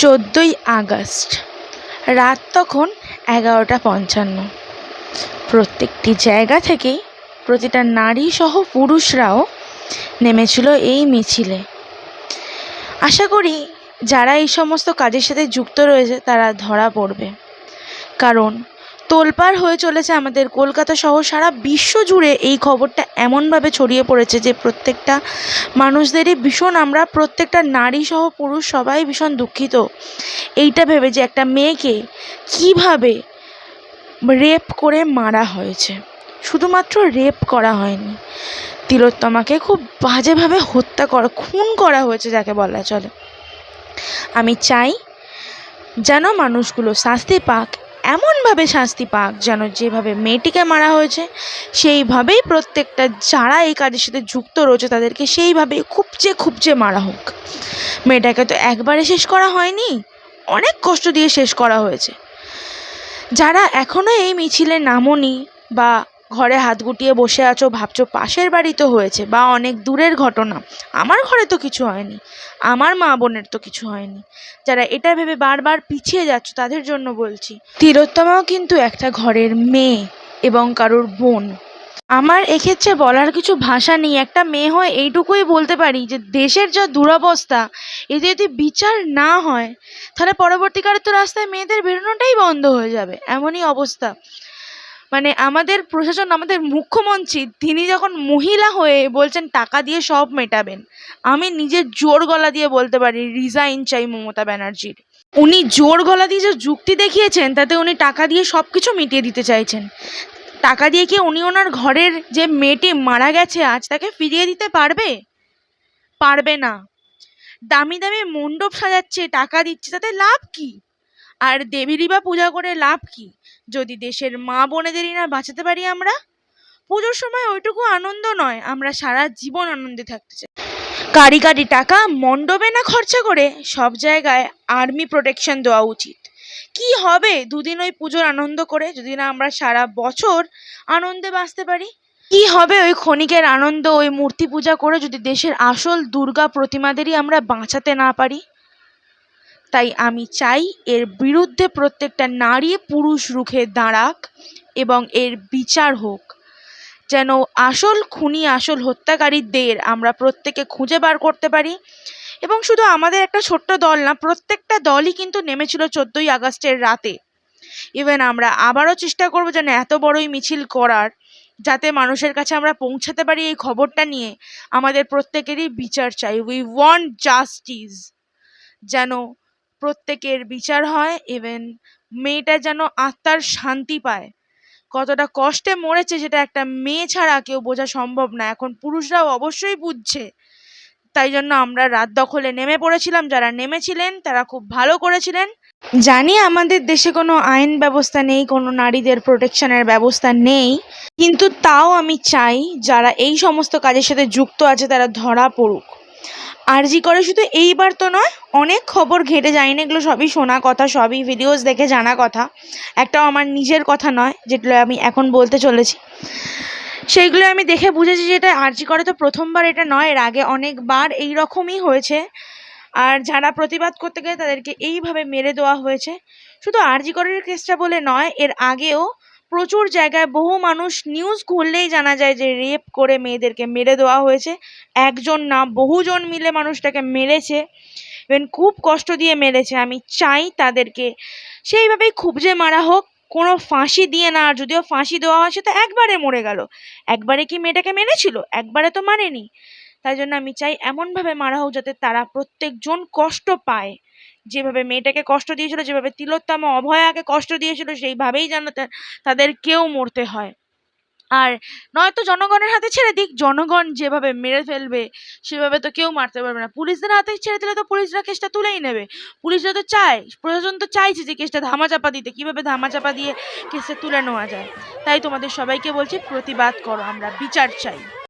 চোদ্দই আগস্ট, রাত তখন এগারোটা পঞ্চান্ন। প্রত্যেকটি জায়গা থেকেই প্রতিটা নারী সহ পুরুষরাও নেমেছিল এই মিছিলে। আশা করি যারা এই সমস্ত কাজের সাথে যুক্ত রয়েছে তারা ধরা পড়বে। কারণ তোলপাড় হয়ে চলেছে আমাদের কলকাতা সহ সারা বিশ্ব জুড়ে এই খবরটা এমনভাবে ছড়িয়ে পড়েছে যে প্রত্যেকটা মানুষদেরই ভীষণ আমরা, প্রত্যেকটা নারী সহ পুরুষ সবাই ভীষণ দুঃখিত। এইটা ভেবে যে একটা মেয়েকে কীভাবে রেপ করে মারা হয়েছে। শুধুমাত্র রেপ করা হয়নি, তিলোত্তমাকে খুব বাজেভাবে হত্যা করা, খুন করা হয়েছে যাকে বলা চলে। আমি চাই যেন মানুষগুলো শাস্তি পাক এমনভাবে শাস্তি পাক যেন যেভাবে মেয়েটিকে মারা হয়েছে, সেইভাবেই প্রত্যেকটা যারা এই কাজের সাথে যুক্ত রয়েছে তাদেরকে সেইভাবেই খুবচে খুবচে মারা হোক। মেয়েটাকে তো একবারে শেষ করা হয়নি, অনেক কষ্ট দিয়ে শেষ করা হয়েছে। যারা এখনও এই মিছিলে নামনি বা ঘরে হাত গুটিয়ে বসে আছো, ভাবছ পাশের বাড়ি তো হয়েছে বা অনেক দূরের ঘটনা। আমার ঘরে তো কিছু হয়নি। আমার মা বোনের তো কিছু হয়নি। যারা এটা ভেবে বারবার পিছিয়ে যাচ্ছ, তাদের জন্য বলছি, তিলোত্তমাও কিন্তু একটা ঘরের মেয়ে এবং কারোর বোন। আমার এক্ষেত্রে বলার কিছু ভাষা নেই। একটা মেয়ে হয়ে এইটুকুই বলতে পারি যে, দেশের যা দুরবস্থা, এতে যদি বিচার না হয়, তাহলে পরবর্তীকালে তো রাস্তায় মেয়েদের বেরোনোটাই বন্ধ হয়ে যাবে। এমনই অবস্থা। মানে আমাদের প্রশাসন, আমাদের মুখ্যমন্ত্রী, তিনি যখন মহিলা হয়ে বলছেন, টাকা দিয়ে সব মেটাবেন। আমি নিজের জোর গলা দিয়ে বলতে পারি, রিজাইন চাই মমতা ব্যানার্জির। উনি জোর গলা দিয়ে যে যুক্তি দেখিয়েছেন, তাতে উনি টাকা দিয়ে সব কিছু মিটিয়ে দিতে চাইছেন। টাকা দিয়ে কি উনি ওনার ঘরের যে মেয়েটি মারা গেছে, আজ তাকে ফিরিয়ে দিতে পারবে? পারবে না। দামি দামি মণ্ডপ সাজাচ্ছে, টাকা দিচ্ছে, তাতে লাভ কি? আর দেবীরই বা পূজা করে লাভ কি? যদি দেশের মা বোনেদেরই না বাঁচাতে পারি আমরা? পুজোর সময় ওইটুকু আনন্দ নয়, আমরা সারা জীবন আনন্দে থাকতে চাই। কারি কারি টাকা, মণ্ডপে না খরচা করে, সব জায়গায় আর্মি প্রোটেকশন দেওয়া উচিত। কি হবে দুদিন ওই পুজোর আনন্দ করে, যদি না আমরা সারা বছর আনন্দে বাঁচতে পারি? কি হবে ওই ক্ষণিকের আনন্দ, ওই মূর্তি পূজা করে যদি দেশের আসল দুর্গা প্রতিমাদেরই আমরা বাঁচাতে না পারি? তাই আমি চাই এর বিরুদ্ধে প্রত্যেকটা নারী, পুরুষ রুখে দাঁড়াক এবং এর বিচার হোক। যেন আসল খুনি, আসল হত্যাকারীদের আমরা প্রত্যেকে খুঁজে বার করতে পারি। এবং শুধু আমাদের একটা ছোট্ট দল না, প্রত্যেকটা দলই কিন্তু নেমেছিল চোদ্দোই আগস্টের রাতে। ইভেন আমরা আবারও চেষ্টা করব যেন এত বড়ই মিছিল করার, যাতে মানুষের কাছে আমরা পৌঁছাতে পারি এই খবরটা নিয়ে। আমাদের প্রত্যেকেরই বিচার চাই। উই ওয়ান্ট জাস্টিস যেন প্রত্যেকের বিচার হয় ইভেন মেয়েটা যেন আত্মার শান্তি পায়। কতটা কষ্টে মরেছে সেটা একটা মেয়ে ছাড়া কেউ বোঝা সম্ভব না। এখন পুরুষরাও অবশ্যই বুঝছে। তাই জন্য আমরা রাত দখলে নেমে পড়েছিলাম। যারা নেমেছিলেন, তারা খুব ভালো করেছিলেন। জানি আমাদের দেশে কোনো আইন ব্যবস্থা নেই, কোনো নারীদের প্রোটেকশনের ব্যবস্থা নেই, কিন্তু তাও আমি চাই যারা এই সমস্ত কাজের সাথে যুক্ত আছে, তারা ধরা পড়ুক। আরজি করে, শুধু এইবার তো নয়, অনেক খবর ঘেটে যায়নি, এগুলো সবই শোনা কথা, সবই ভিডিওস দেখে জানা কথা। একটাও আমার নিজের কথা নয়, যেগুলো আমি এখন বলতে চলেছি। সেইগুলো আমি দেখে বুঝেছি যে এটা আরজি করে তো প্রথমবার এটা নয়, এর আগে অনেকবার এই রকমই হয়েছে। আর যারা প্রতিবাদ করতে গেলে তাদেরকে এইভাবে মেরে দেওয়া হয়েছে। শুধু আরজি করের কেসটা বলে নয়, এর আগেও প্রচুর জায়গায় বহু মানুষ নিউজ খুললেই জানা যায় যে রেপ করে মেয়েদেরকে মেরে দেওয়া হয়েছে। একজন না, বহুজন মিলে মানুষটাকে মেরেছে। ইভেন খুব কষ্ট দিয়ে মেরেছে। আমি চাই তাদেরকে সেইভাবেই খুবজে মারা হোক। কোনো ফাঁসি দিয়ে না। আর যদিও ফাঁসি দেওয়া হয় সেটা একবারে মরে গেল। একবারে কি মেয়েটাকে মেরেছিল? একবারে তো মারেনি। তাই জন্য আমি চাই এমনভাবে মারা হোক যাতে তারা প্রত্যেকজন কষ্ট পায়। যেভাবে মেয়েটাকে কষ্ট দিয়েছিল, যেভাবে তিলোত্তমা অভয়াকে কষ্ট দিয়েছিল, সেইভাবেই যেন তা- তাদেরকেও মরতে হয়। আর নয়তো জনগণের হাতে ছেড়ে দিক, জনগণ যেভাবে মেরে ফেলবে, সেভাবে তো কেউ মারতে পারবে না। পুলিশদের হাতে ছেড়ে দিলে তো পুলিশরা কেসটা তুলেই নেবে। পুলিশরা তো চায়, প্রশাসন তো চাইছে যে কেসটা ধামাচাপা দিতে। কীভাবে ধামাচাপা দিয়ে কেসটা তুলে নেওয়া যায়? তাই তোমাদের সবাইকে বলছি, প্রতিবাদ করো, আমরা বিচার চাই।